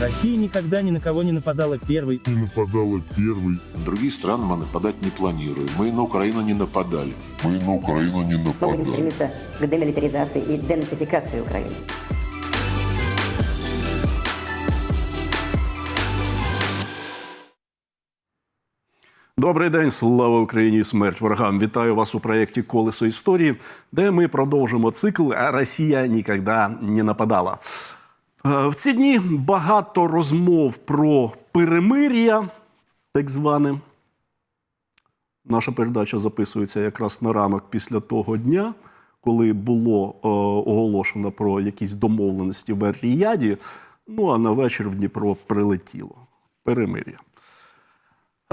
Россия никогда ни на кого не нападала первой. не нападала первой. Другие страны мы нападать не планируем. Мы на Украину не нападали. Мы на Украину не Мы будем нападали. стремиться к демилитаризации и денацификации Украины. Добрий день, слава Україні і смерть ворогам. Вітаю вас у проєкті Колесо історії, де ми продовжимо цикл «А Росія ніколи не нападала. Е, В ці дні багато розмов про перемир'я, так зване. Наша передача записується якраз на ранок після того дня, коли було е, оголошено про якісь домовленості в Ер-Ріяді, ну а на вечір в Дніпро прилетіло перемир'я.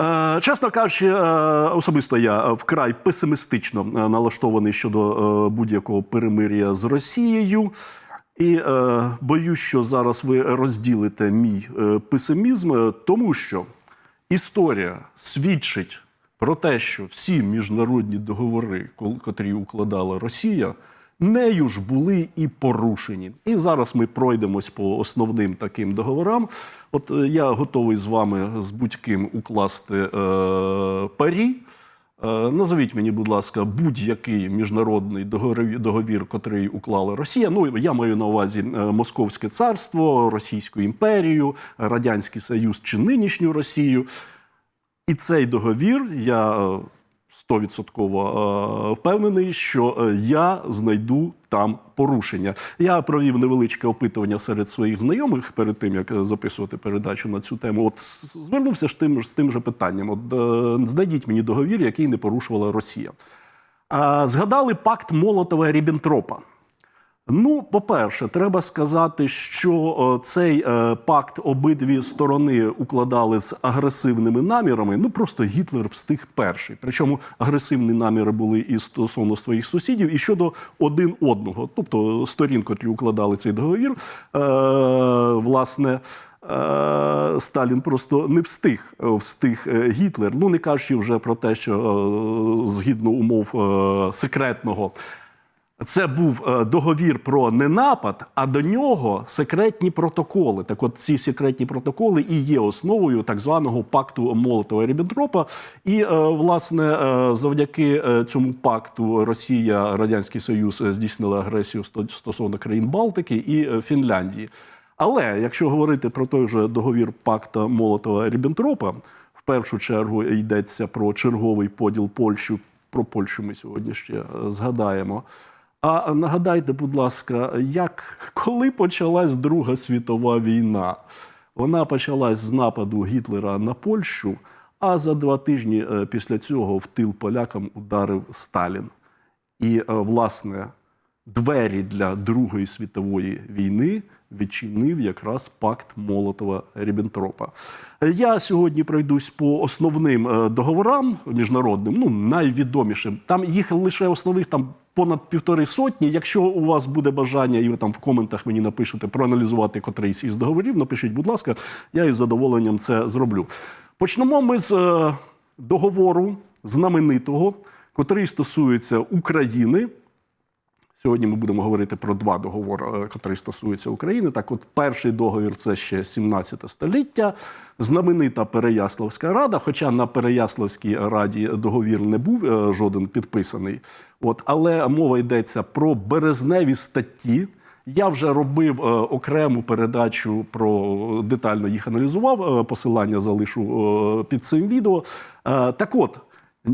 Е, Чесно кажучи, е, особисто я вкрай песимістично е, налаштований щодо е, будь-якого перемир'я з Росією. І е, боюсь, що зараз ви розділите мій е, песимізм, е, тому що історія свідчить про те, що всі міжнародні договори, котрі укладала Росія, нею ж були і порушені. І зараз ми пройдемось по основним таким договорам. От е, я готовий з вами з будь-ким укласти е, парі. Е, Назовіть мені, будь ласка, будь-який міжнародний договір, договір, котрий уклала Росія. Ну я маю на увазі е, Московське царство, Російську імперію, Радянський Союз чи нинішню Росію. І цей договір я е, стовідсотково е, впевнений, що е, я знайду там порушення. Я провів невеличке опитування серед своїх знайомих перед тим, як е, записувати передачу на цю тему. От звернувся ж тим, з тим же питанням: от знайдіть мені договір, який не порушувала Росія. Згадали пакт Молотова Ріббентропа. Ну, по-перше, треба сказати, що цей е, пакт обидві сторони укладали з агресивними намірами. Ну просто Гітлер встиг перший. Причому агресивні наміри були і стосовно своїх сусідів, і щодо один одного. Тобто сторін, котрі укладали цей договір, е, власне. е, Сталін просто не встиг, е, встиг е, Гітлер. Ну не кажучи вже про те, що е, згідно умов е, секретного це був е, договір про ненапад, а до нього секретні протоколи. Так от ці секретні протоколи і є основою так званого пакту Молотова Ріббентропа. І, е, власне, е, завдяки цьому пакту Росія, Радянський Союз здійснили агресію сто- стосовно країн Балтики і Фінляндії. Але якщо говорити про той же договір пакта Молотова Ріббентропа, в першу чергу йдеться про черговий поділ Польщі. Про Польщу ми сьогодні ще згадаємо. А нагадайте, будь ласка, як коли почалась Друга світова війна? Вона почалась з нападу Гітлера на Польщу, а за два тижні е, після цього в тил полякам ударив Сталін. І, е, власне, двері для Другої світової війни відчинив якраз пакт Молотова Ріббентропа. Я сьогодні пройдусь по основним е, договорам міжнародним, ну найвідомішим. Там їх лише основних там понад півтори сотні. Якщо у вас буде бажання, і ви там в коментах мені напишете проаналізувати котрийсь із договорів, напишіть, будь ласка, я із задоволенням це зроблю. Почнемо ми з е, договору знаменитого, котрий стосується України. Сьогодні ми будемо говорити про два договори, е, котрі стосуються України. Так, от перший договір це ще 17 століття, знаменита Переяславська рада. Хоча на Переяславській раді договір не був е, жоден підписаний. От, але мова йдеться про березневі статті. Я вже робив е, окрему передачу про детально їх аналізував. Е, посилання залишу е, під цим відео. Е, так от.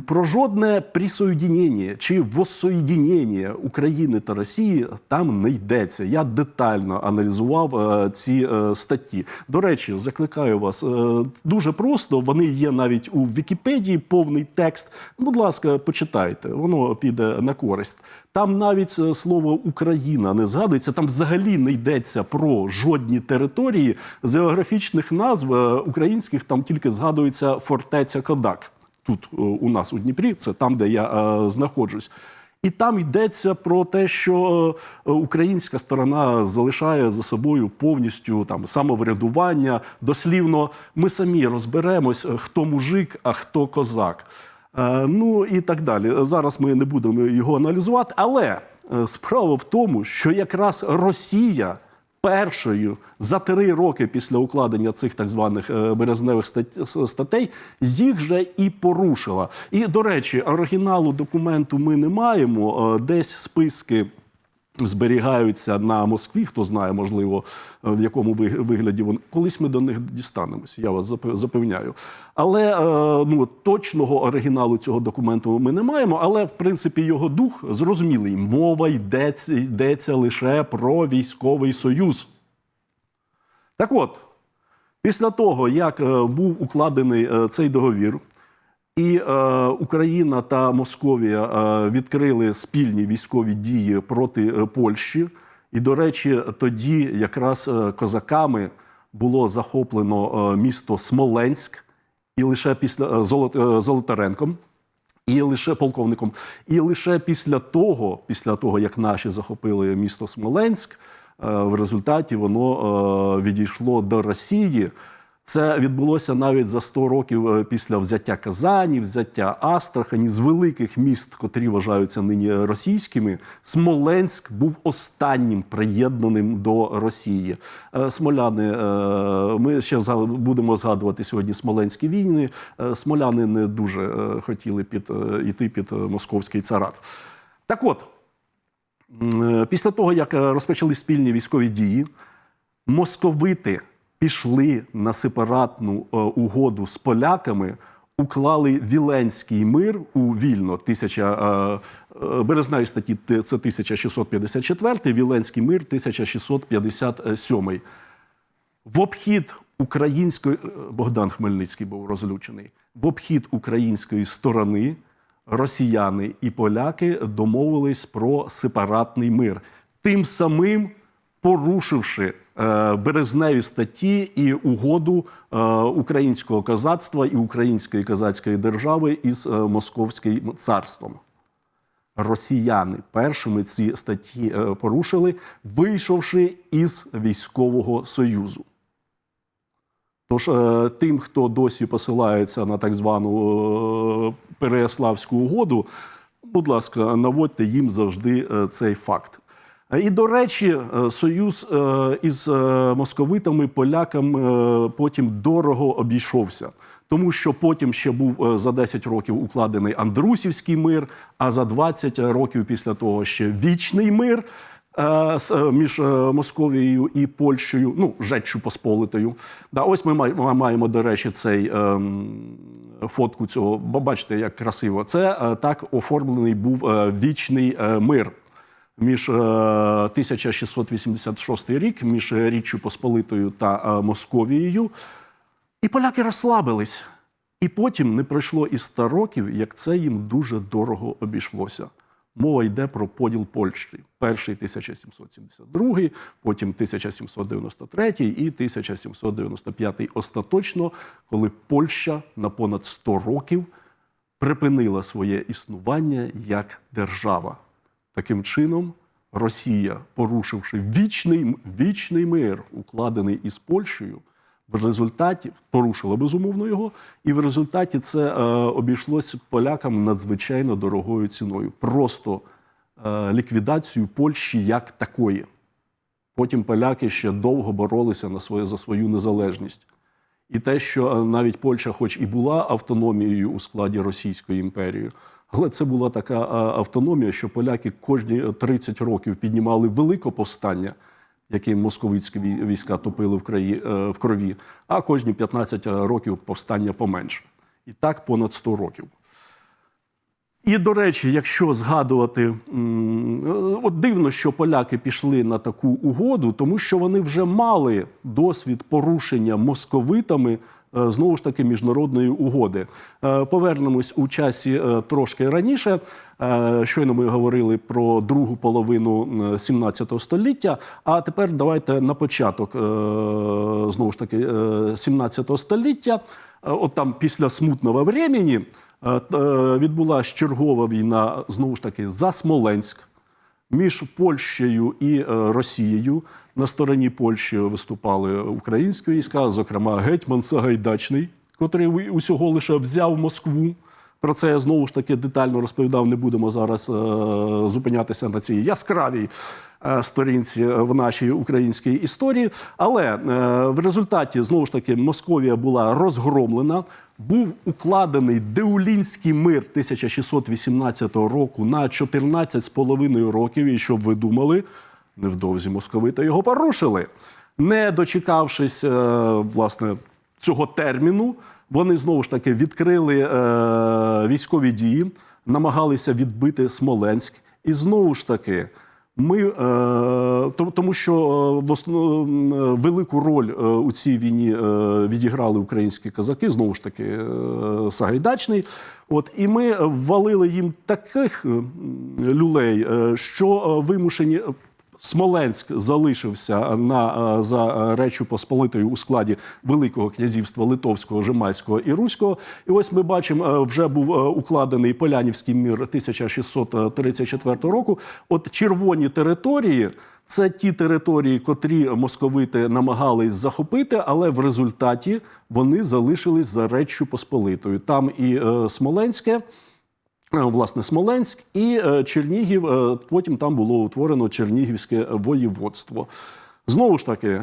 Про жодне присоєдінення чи воссоєдінення України та Росії там не йдеться. Я детально аналізував е, ці е, статті. До речі, закликаю вас е, дуже просто. Вони є навіть у Вікіпедії, повний текст. Будь ласка, почитайте, воно піде на користь. Там навіть е, слово Україна не згадується. Там взагалі не йдеться про жодні території з географічних назв е, українських. Там тільки згадується фортеця Кодак тут е, у нас у Дніпрі, це там, де я е, знаходжусь. І там йдеться про те, що е, українська сторона залишає за собою повністю там самоврядування. Дослівно, ми самі розберемось, хто мужик, а хто козак. Ну і так далі. Зараз ми не будемо його аналізувати, але справа в тому, що якраз Росія першою за три роки після укладення цих так званих е, березневих статей їх же і порушила. І до речі, оригіналу документу ми не маємо. Е, Десь списки. Зберігаються на Москві, хто знає, можливо, е, в якому вигляді вони. Колись ми до них дістанемося, я вас запевняю. Але е, ну, точного оригіналу цього документу ми не маємо. Але, в принципі, його дух зрозумілий. Мова йдеться, йдеться лише про військовий союз. Так от, після того, як е, був укладений цей договір, і е, Україна та Московія е, відкрили спільні військові дії проти е, Польщі. І, до речі, тоді якраз е, козаками було захоплено е, місто Смоленськ, і лише після е, Золот, е, Золотаренком. І лише полковником, і лише після того, після того, як наші захопили місто Смоленськ, е, в результаті воно е, відійшло до Росії. Це відбулося навіть за 100 років е, після взяття Казані, взяття Астрахані з великих міст, котрі вважаються нині російськими. Смоленськ був останнім приєднаним до Росії. Е, Смоляни, е, ми ще будемо згадувати сьогодні смоленські війни. Смоляни не дуже хотіли під, йти під московський царат. Так от, після того, як розпочали спільні військові дії, московити пішли на сепаратну е, угоду з поляками, уклали Віленський мир у вільно. Тисяча, е, е, березневі статті це 1654, Віленський мир 1657. В обхід української Богдан Хмельницький був розлючений. В обхід української сторони росіяни і поляки домовились про сепаратний мир, тим самим порушивши березневі статті і угоду е, українського козацтва і української козацької держави із е, московським царством. Росіяни першими ці статті е, порушили, вийшовши із військового союзу. Тож е, тим, хто досі посилається на так звану е, Переяславську угоду, будь ласка, наводьте їм завжди е, цей факт. І, до речі, е, союз е, із е, московитами, полякам е, потім дорого обійшовся. Тому що потім ще був за 10 років укладений Андрусівський мир, а за 20 років після того ще вічний мир між Московією і Польщею, ну, Жеччю Посполитою. Да, ось ми маємо, до речі, цей ем, фотку цього. Бачите, як красиво. Це так оформлений був вічний мир. Між е, 1686 рік, між Річчю Посполитою та е, Московією. І поляки розслабились. І потім не пройшло і 100 років, як це їм дуже дорого обійшлося. Мова йде про поділ Польщі. Перший 1772, потім 1793 і 1795 остаточно, коли Польща на понад 100 років припинила своє існування як держава. Таким чином, Росія, порушивши вічний, вічний мир, укладений із Польщею, в результаті порушила безумовно його, і в результаті це е, обійшлось полякам надзвичайно дорогою ціною. Просто е, ліквідацію Польщі як такої. Потім поляки ще довго боролися на своє, за свою незалежність. І те, що е, навіть Польща, хоч і була автономією у складі Російської імперії, але це була така е, автономія, що поляки кожні 30 років піднімали велике повстання, яке московицькі війська топили в, краї, е, в крові, а кожні 15 років повстання поменше. І так понад 100 років. І до речі, якщо згадувати, е, от дивно, що поляки пішли на таку угоду, тому що вони вже мали досвід порушення московитами е, знову ж таки міжнародної угоди. Е, Повернемось у часі е, трошки раніше. Е, Щойно ми говорили про другу половину е, 17 століття. А тепер давайте на початок е, знову ж таки е, 17 століття. Е, От там після смутного времени е, е, відбулася чергова війна знову ж таки за Смоленськ між Польщею і е, Росією. На стороні Польщі виступали українські війська, зокрема гетьман Сагайдачний, котрий усього лише взяв Москву. Про це я знову ж таки детально розповідав. Не будемо зараз е, зупинятися на цій яскравій е, сторінці в нашій українській історії. Але е, в результаті знову ж таки Московія була розгромлена. Був укладений Деулінський мир 1618 року на 14,5 років. І щоб ви думали, невдовзі московити його порушили. Не дочекавшись е, власне цього терміну, вони знову ж таки відкрили е, військові дії, намагалися відбити Смоленськ. І знову ж таки, ми, е, тому що е, в основ, м, велику роль е, у цій війні е, відіграли українські козаки, знову ж таки, е, Сагайдачний. От, і ми ввалили їм таких е, люлей, е, що е, вимушені. Смоленськ залишився на е, за Речу Посполитою у складі Великого князівства Литовського, Жемайського і Руського. І ось ми бачимо, е, вже був е, укладений Полянівський мір 1634 року. От червоні території. Це ті території, котрі московити намагались захопити, але в результаті вони залишились за Реччю Посполитою. Там і е, Смоленське, Е, Власне, Смоленськ і е, Чернігів. е, Потім там було утворено Чернігівське воєводство. Знову ж таки,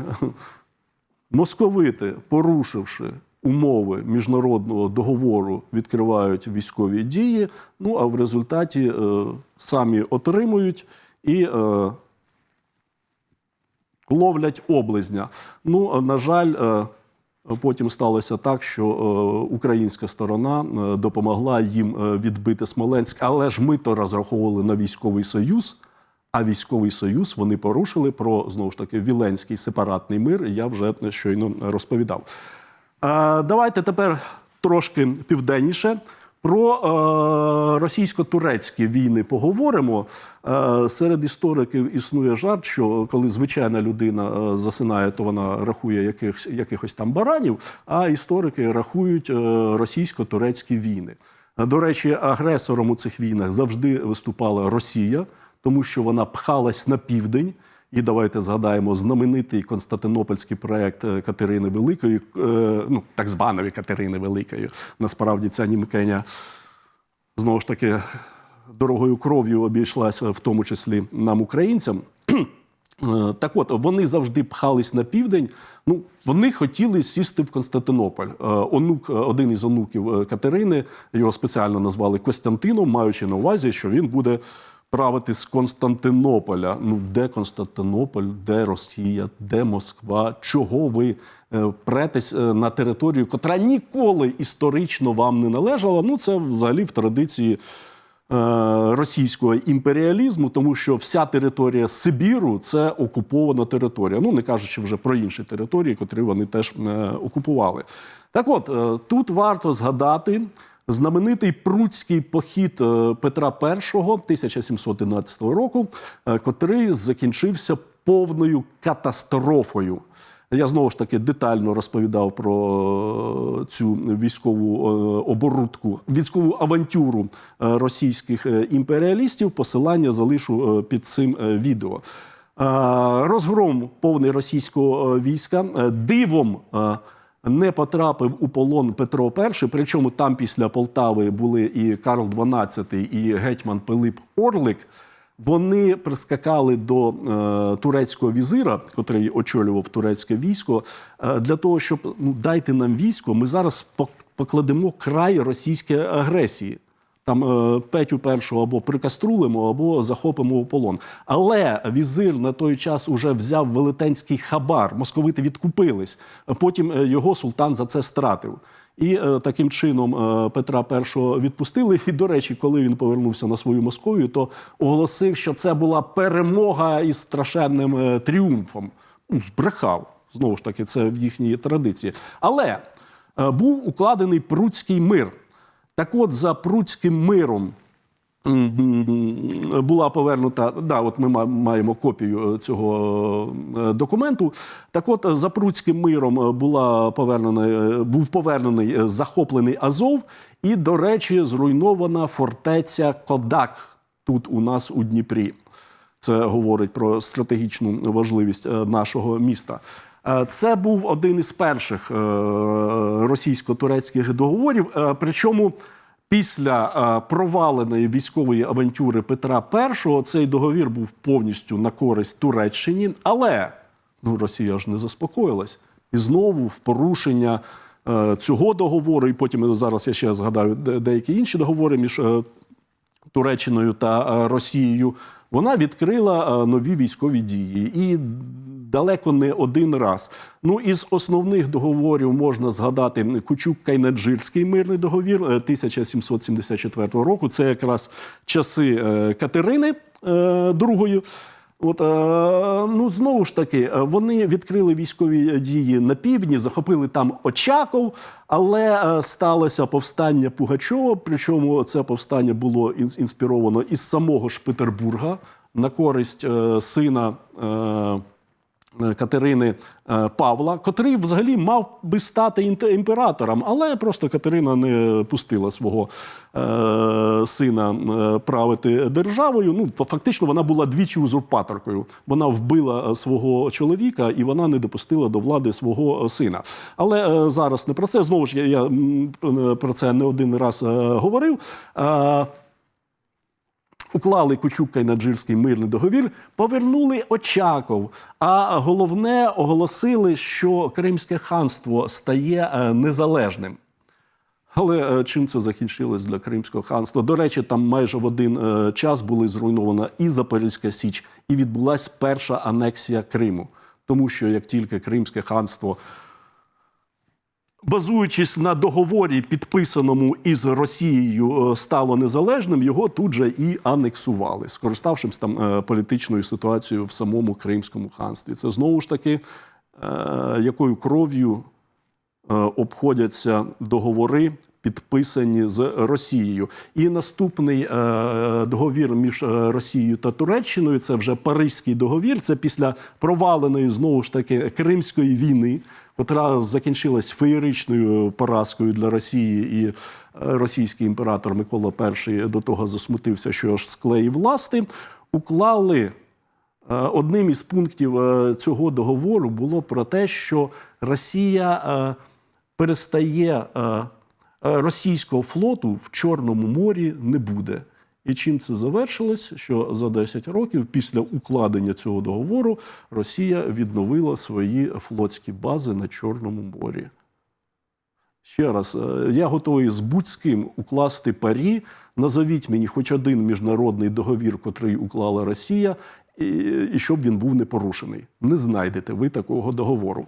московити, порушивши умови міжнародного договору, відкривають військові дії. Ну а в результаті е, самі отримують і. Ловлять облизня. Ну, на жаль, потім сталося так, що е, українська сторона е, допомогла їм е, відбити Смоленськ, але ж ми то розраховували на військовий союз. А військовий союз вони порушили про знову ж таки Віленський сепаратний мир. Я вже щойно розповідав. Давайте тепер трошки південніше. Про е, російсько-турецькі війни поговоримо. Е, серед істориків існує жарт, що коли звичайна людина е, засинає, то вона рахує якихось, якихось там баранів, а історики рахують е, російсько-турецькі війни. До речі, агресором у цих війнах завжди виступала Росія, тому що вона пхалась на південь. І давайте згадаємо знаменитий Константинопольський проект е, Катерини Великої, е, ну так званої Катерини Великої. Насправді ця німкеня знову ж таки дорогою кров'ю обійшлася, в тому числі нам, українцям. Е, Так от, вони завжди пхались на південь. Ну, вони хотіли сісти в Константинополь. Онук, один із онуків Катерини, його спеціально назвали Костянтином, маючи на увазі, що він буде правити з Константинополя. Ну, де Константинополь, де Росія, де Москва? Чого ви е, претесь е, на територію, котра ніколи історично вам не належала? Ну, це взагалі в традиції е, російського імперіалізму, тому що вся територія Сибіру це окупована територія. Ну не кажучи вже про інші території, котрі вони теж окупували. Так от тут варто згадати. Знаменитий пруцький похід е, Петра І 1711 року, е, котрий закінчився повною катастрофою. Я знову ж таки детально розповідав про е, цю військову оборудку, військову авантюру російських імперіалістів. Посилання залишу під цим відео. Розгром повний російського війська дивом. Не потрапив у полон Петро І, причому там після Полтави були і Карл XII, і гетьман Пилип Орлик. Вони прискакали до е, турецького візира, котрий очолював турецьке військо, е, для того, щоб ну дайте нам військо. Ми зараз пок- покладемо край російській агресії. Там е, Петю першого або прикаструлимо, або захопимо у полон. Але візир на той час уже взяв велетенський хабар. Московити відкупились. Потім е, його султан за це стратив. І е, таким чином Петра І відпустили. І, до речі, коли він повернувся на свою Московію, то оголосив, що це була перемога із страшенним тріумфом. Ну, Збрехав. Знову ж таки, це в їхній традиції. Але був укладений Пруцький мир. Так от, за Пруцьким миром була повернута. Да, от ми ма- маємо копію е, цього е, документу. Так от, за Пруцьким миром е, була повернена, був повернений захоплений Азов, і, до речі, зруйнована фортеця Кодак тут у нас у Дніпрі. Це говорить про стратегічну важливість нашого міста. Е, Це був один із перших е, російсько-турецьких договорів. Е, Причому Після проваленої військової авантюри Петра І цей договір був повністю на користь Туреччині, але ну, Росія ж не заспокоїлась. І знову в порушення цього договору, і потім зараз я ще згадаю деякі інші договори між Туреччиною та е, Росією, вона відкрила е, нові військові дії і далеко не один раз. Ну із основних договорів можна згадати Кучук-Кайнаджирський мирний договір е, 1774 року. Це якраз часи е, Катерини е, II. От, е, ну, знову ж таки, е, вони відкрили військові дії на півдні, захопили там Очаков, але е, сталося повстання Пугачова. Причому це повстання було інспіровано із самого ж Петербурга на користь сина. Е, Катерини е, Павла, котрий взагалі мав би стати імператором, але просто Катерина не пустила свого е, сина правити державою. Ну, фактично вона була двічі узурпаторкою. Вона вбила свого чоловіка і вона не допустила до влади свого сина. Але зараз не про це. Знову ж я, про це не один раз говорив. Уклали Кучук Кайнаджирський мирний договір, повернули Очаков. А головне оголосили, що Кримське ханство стає е, незалежним. Але е, чим це закінчилось для Кримського ханства? До речі, там майже в один е, час були зруйнована і Запорізька Січ, і відбулася перша анексія Криму. Тому що як тільки Кримське ханство базуючись на договорі, підписаному із Росією, е, стало незалежним, його тут же і анексували, скориставшись там е, політичною ситуацією в самому Кримському ханстві. Це знову ж таки, е, якою кров'ю обходяться договори, підписані з Росією. І наступний е, договір між е, Росією та Туреччиною це вже Паризький договір. Це після проваленої знову ж таки Кримської війни, котра закінчилась феєричною поразкою для Росії, і е, російський імператор Микола І до того засмутився, що аж склеїв власти, уклали. Одним із пунктів цього договору було про те, що Росія перестає російського флоту в Чорному морі не буде. І чим це завершилось? Що за 10 років після укладення цього договору Росія відновила свої флотські бази на Чорному морі. Ще раз, е, я готовий з будь-ким укласти парі. Назовіть мені хоч один міжнародний договір, котрий уклала Росія, і, і щоб він був не порушений. Не знайдете ви такого договору.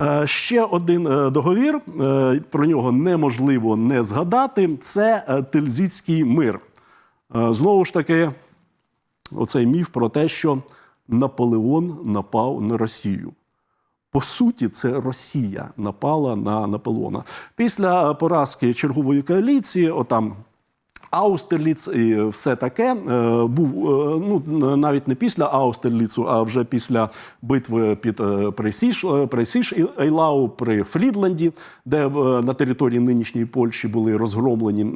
Е, Ще один е, договір, е, про нього неможливо не згадати. Це Тильзитський мир. Знову ж таки, оцей міф про те, що Наполеон напав на Росію. По суті, це Росія напала на Наполеона. Після поразки чергової коаліції, отам Аустерліц і все таке е, був е, ну навіть не після Аустерліцу, а вже після битви під е, Пресіш, Пресіш і Ейлау при Фрідленді, де на території нинішньої Польщі були розгромлені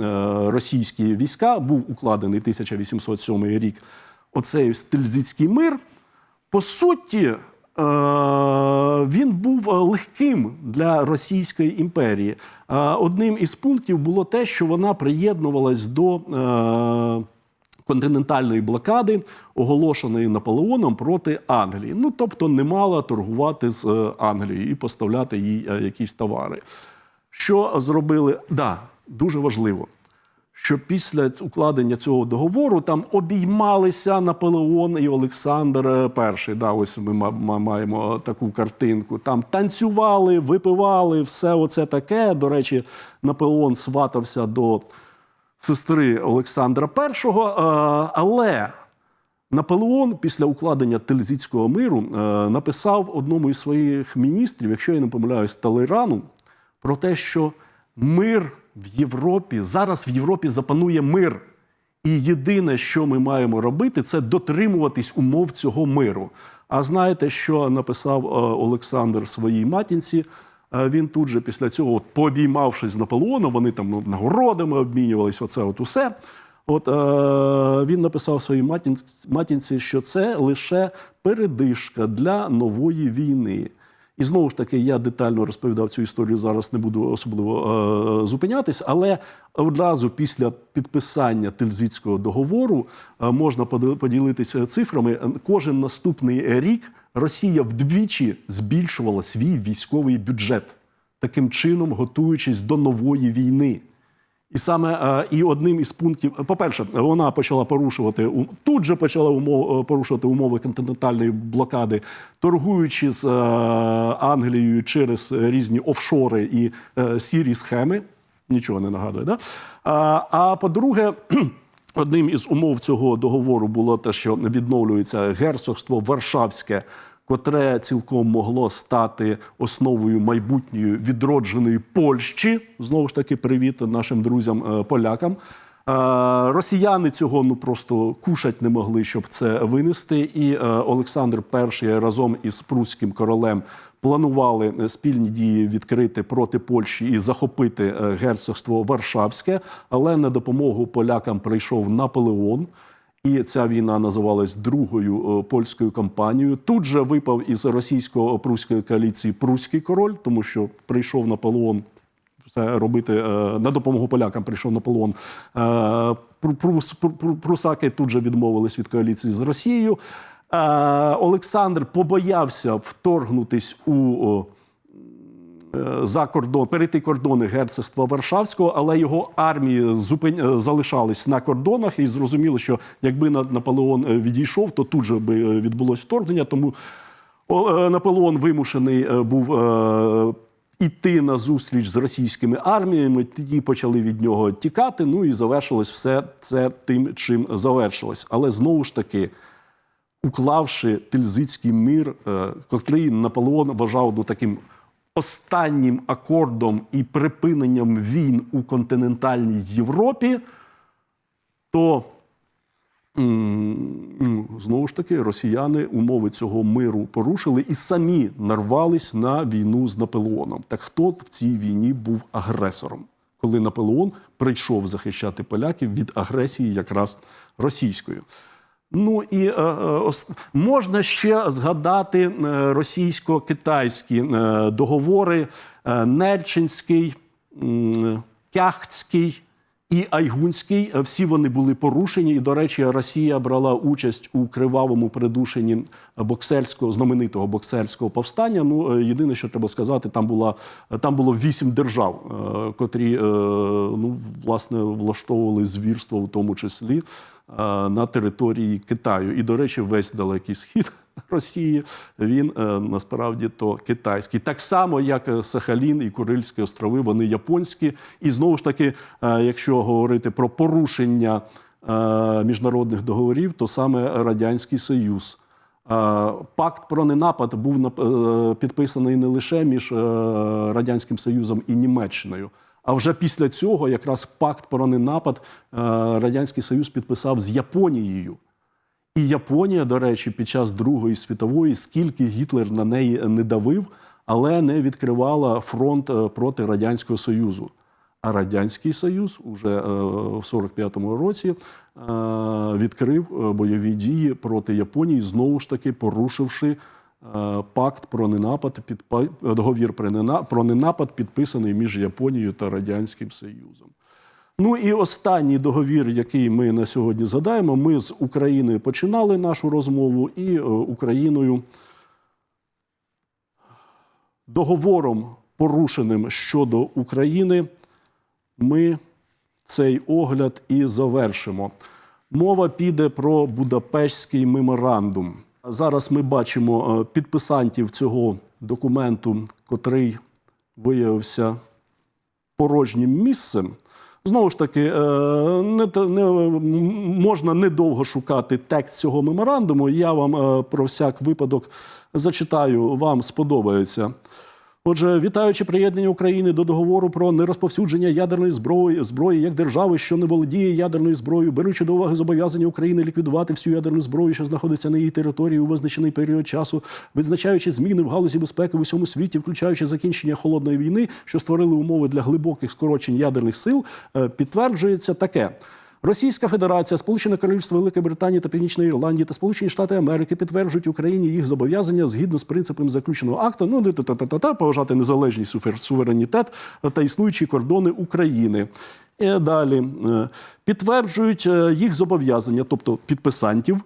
російські війська. Був укладений 1807 рік. Оцей стильзицький мир. По суті, він був е, легким для Російської імперії. Е, Одним із пунктів було те, що вона приєднувалась до е, континентальної блокади, оголошеної Наполеоном проти Англії. Ну тобто не мала торгувати з е, Англією і поставляти їй е, якісь товари. Що зробили? Да, дуже важливо що після укладення цього договору там обіймалися Наполеон і Олександр І. Да, ось ми ма- ма- маємо таку картинку. Там танцювали, випивали, все оце таке. До речі, Наполеон сватався до сестри Олександра І. е, Але Наполеон після укладення Тильзитського миру е, написав одному із своїх міністрів, якщо я не помиляюсь, Талейрану, про те, що мир в Європі зараз в Європі запанує мир. І єдине, що ми маємо робити, це дотримуватись умов цього миру. А знаєте, що написав е, Олександр своїй матінці? Е, Він тут же після цього, от, пообіймавшись з Наполеоном, вони там нагородами обмінювались, оце от усе. От е, він написав своїй матінці, що це лише передишка для нової війни. І знову ж таки, я детально розповідав цю історію. Зараз не буду особливо е, зупинятись, але одразу після підписання Тильзитського договору е, можна поділитися цифрами. Кожен наступний рік Росія вдвічі збільшувала свій військовий бюджет, таким чином готуючись до нової війни. І саме е, і одним із пунктів, по-перше, вона почала порушувати тут же почала умов, е, порушувати умови континентальної блокади, торгуючи з е, Англією через різні офшори і е, сірі схеми. Нічого не нагадує, да? А, а по-друге, одним із умов цього договору було те, що відновлюється герцогство Варшавське, котре цілком могло стати основою майбутньої відродженої Польщі. Знову ж таки, привіт нашим друзям е. Е, Росіяни цього ну просто кушать не могли, щоб це винести. І е, Олександр І разом із прусським королем планували спільні дії відкрити проти Польщі і захопити герцогство Варшавське, але на допомогу полякам прийшов Наполеон. І ця війна називалась другою е, польською кампанією. Тут же випав із російсько-пруської коаліції пруський король, тому що прийшов Наполеон все робити е, на допомогу полякам. Прийшов. Е, прус- пру- пру- Прусаки тут же відмовились від коаліції з Росією. Е, Олександр побоявся вторгнутись у. Е, за кордон, перейти кордони герцогства Варшавського, але його армії зупин... е, залишались на кордонах, і зрозуміло, що якби На- Наполеон е, відійшов, то тут же би відбулось вторгнення. Тому Наполеон вимушений був. Іти на зустріч з російськими арміями, ті почали від нього тікати. Ну і завершилось все це тим, чим завершилось. Але знову ж таки, уклавши Тильзитський мир, котрий Наполеон вважав ну, таким останнім акордом і припиненням війн у континентальній Європі, то ну, знову ж таки росіяни умови цього миру порушили і самі нарвались на війну з Наполеоном. Так хто в цій війні був агресором? Коли Наполеон прийшов захищати поляків від агресії якраз російської. Ну і е, е, можна ще згадати е, російсько-китайські договори Нерчинський, Кяхтський і Айгунський. Всі вони були порушені. І, до речі, Росія брала участь у кривавому придушенні боксерського знаменитого боксерського повстання. Ну єдине, що треба сказати, там була там було вісім держав, котрі ну власне влаштовували звірство, в тому числі на території Китаю. І, до речі, весь далекий схід Росії він е, насправді то китайський. Так само, як е, Сахалін і Курильські острови, вони японські. І знову ж таки, е, якщо говорити про порушення е, міжнародних договорів, то саме Радянський Союз. Е, Пакт про ненапад був е, підписаний не лише між е, Радянським Союзом і Німеччиною. А вже після цього якраз пакт про ненапад е, Радянський Союз підписав з Японією. І Японія, до речі, під час Другої світової, скільки Гітлер на неї не давив, але не відкривала фронт е, проти Радянського Союзу. А Радянський Союз уже е, в 45-му році відкрив бойові дії проти Японії, знову ж таки порушивши пакт про ненапад, підпа- договір про ненапад, підписаний між Японією та Радянським Союзом. Ну і останній договір, який ми на сьогодні згадаємо, ми з Україною починали нашу розмову, і е, Україною договором, порушеним щодо України, ми цей огляд і завершимо. Мова піде про Будапештський меморандум. Зараз ми бачимо е, підписантів цього документу, котрий виявився порожнім місцем. Знову ж таки, е, не, не можна недовго шукати текст цього меморандуму. Я вам е, про всяк випадок зачитаю, вам сподобається. Отже, вітаючи приєднання України до договору про нерозповсюдження ядерної зброї зброї як держави, що не володіє ядерною зброєю, беручи до уваги зобов'язання України ліквідувати всю ядерну зброю, що знаходиться на її території у визначений період часу, визначаючи зміни в галузі безпеки в усьому світі, включаючи закінчення холодної війни, що створили умови для глибоких скорочень ядерних сил, е, підтверджується таке. Російська Федерація, Сполучене Королівство Великої Британії та Північної Ірландії та Сполучені Штати Америки підтверджують Україні їх зобов'язання згідно з принципом заключеного акту. Ну та та та та поважати незалежність, суверенітет та існуючі кордони України. І далі е, підтверджують е, їх зобов'язання, тобто підписантів,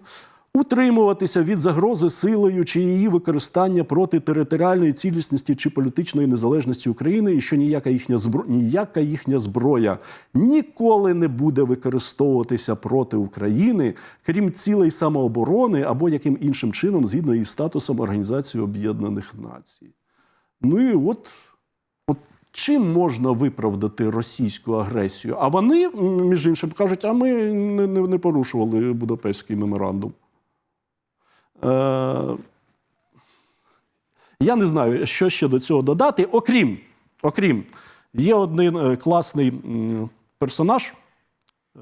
утримуватися від загрози силою чи її використання проти територіальної цілісності чи політичної незалежності України, і що ніяка їхня збро... ніяка їхня зброя ніколи не буде використовуватися проти України, крім цілей самооборони або яким іншим чином, згідно із статусом Організації Об'єднаних Націй. Ну і от чим можна виправдати російську агресію? А вони, між іншим, кажуть, а ми не, не, не порушували Будапештський меморандум. Е, я не знаю, що ще до цього додати. Окрім, окрім є один е, класний персонаж,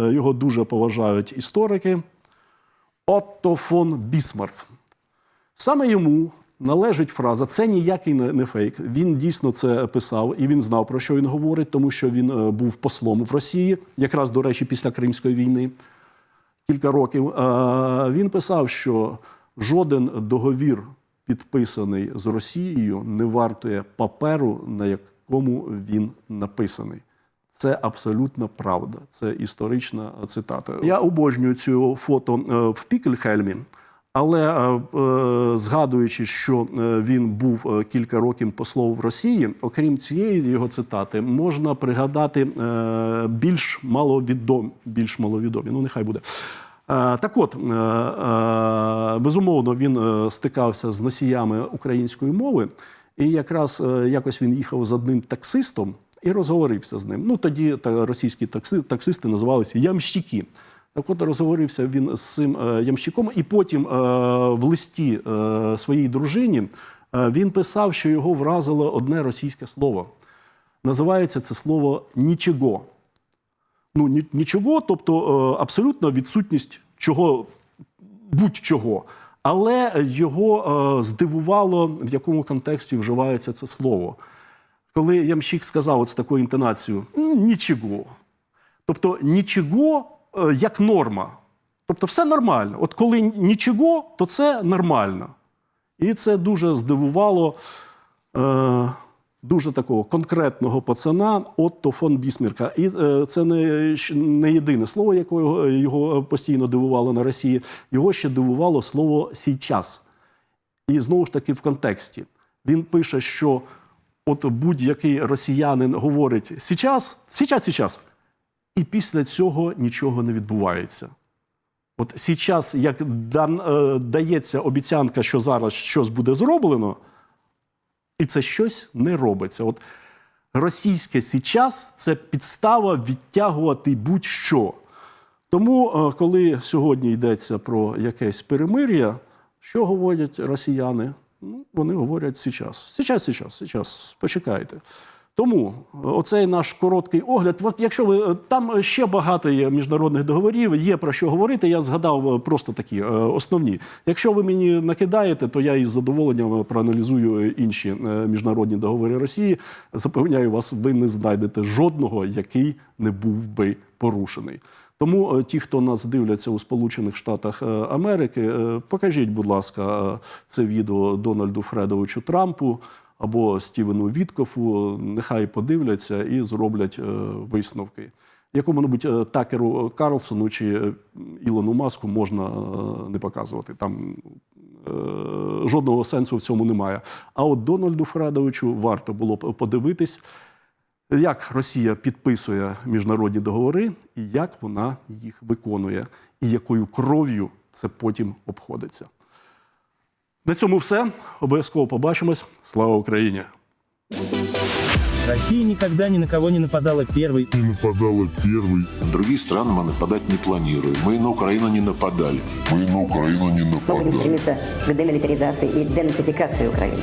е, його дуже поважають історики. Отто фон Бісмарк. Саме йому належить фраза. Це ніякий не фейк. Він дійсно це писав і він знав, про що він говорить, тому що він був послом в Росії, якраз, до речі, після Кримської війни кілька років. Він писав, що жоден договір, підписаний з Росією, не вартує паперу, на якому він написаний. Це абсолютна правда. Це історична цитата. Я обожнюю цю фото е, в Пікельхельмі. Але е, е, згадуючи, що він був кілька років послом в Росії, окрім цієї його цитати, можна пригадати більш маловідомі, більш маловідомі. Ну, нехай буде. Е, Так от, е, е, безумовно, він стикався з носіями української мови, і якраз якось він їхав з одним таксистом і розговорився з ним. Ну тоді російські такси, таксисти називалися ямщики. Так от розговорився він з цим ямщиком, і потім в листі своїй дружині він писав, що його вразило одне російське слово. Називається це слово нічого. Ну, нічого, тобто е, абсолютно відсутність чого будь-чого. Але його е, здивувало, в якому контексті вживається це слово. Коли ямщик сказав от з такою інтонацією нічого. Тобто нічого е, як норма. Тобто все нормально. От коли нічого, то це нормально. І це дуже здивувало дуже такого конкретного пацана Отто фон Бісмірка. І е, це не, не єдине слово, яке його, постійно дивувало на Росії. Його ще дивувало слово «сійчас». І знову ж таки в контексті. Він пише, що от будь-який росіянин говорить «січас, січас, січас. І після цього нічого не відбувається. От січас, як е, дається обіцянка, що зараз щось буде зроблено, і це щось не робиться. От російське січас це підстава відтягувати будь-що. Тому, е, коли сьогодні йдеться про якесь перемир'я, що говорять росіяни? Ну, вони говорять січас. Січас, січас, січас, почекайте. Тому е, оцей наш короткий огляд. Якщо ви е, там ще багато є міжнародних договорів, є про що говорити. Я згадав е, просто такі е, основні. Якщо ви мені накидаєте, то я із задоволенням е, проаналізую інші е, міжнародні договори Росії. Запевняю вас, ви не знайдете жодного, який не був би порушений. Тому е, ті, хто нас дивляться у Сполучених Штатах е, Америки, е, покажіть, будь ласка, е, це відео Дональду Фредовичу Трампу або Стівену Віткофу. Нехай подивляться і зроблять е, висновки. Якому-небудь е, Такеру Карлсону чи е, Ілону Маску можна не показувати. Там жодного сенсу в цьому немає. А от Дональду Фредовичу варто було подивитись, як Росія підписує міжнародні договори і як вона їх виконує, і якою кров'ю це потім обходиться. На цьому все. Обов'язково побачимось. Слава Україні! Россия никогда ни на кого не нападала первой. Не нападала первой. Другие страны мы нападать не планируем. Мы на Украину не нападали. Мы на Украину не Мы будем нападали. стремиться к демилитаризации и денацификации Украины.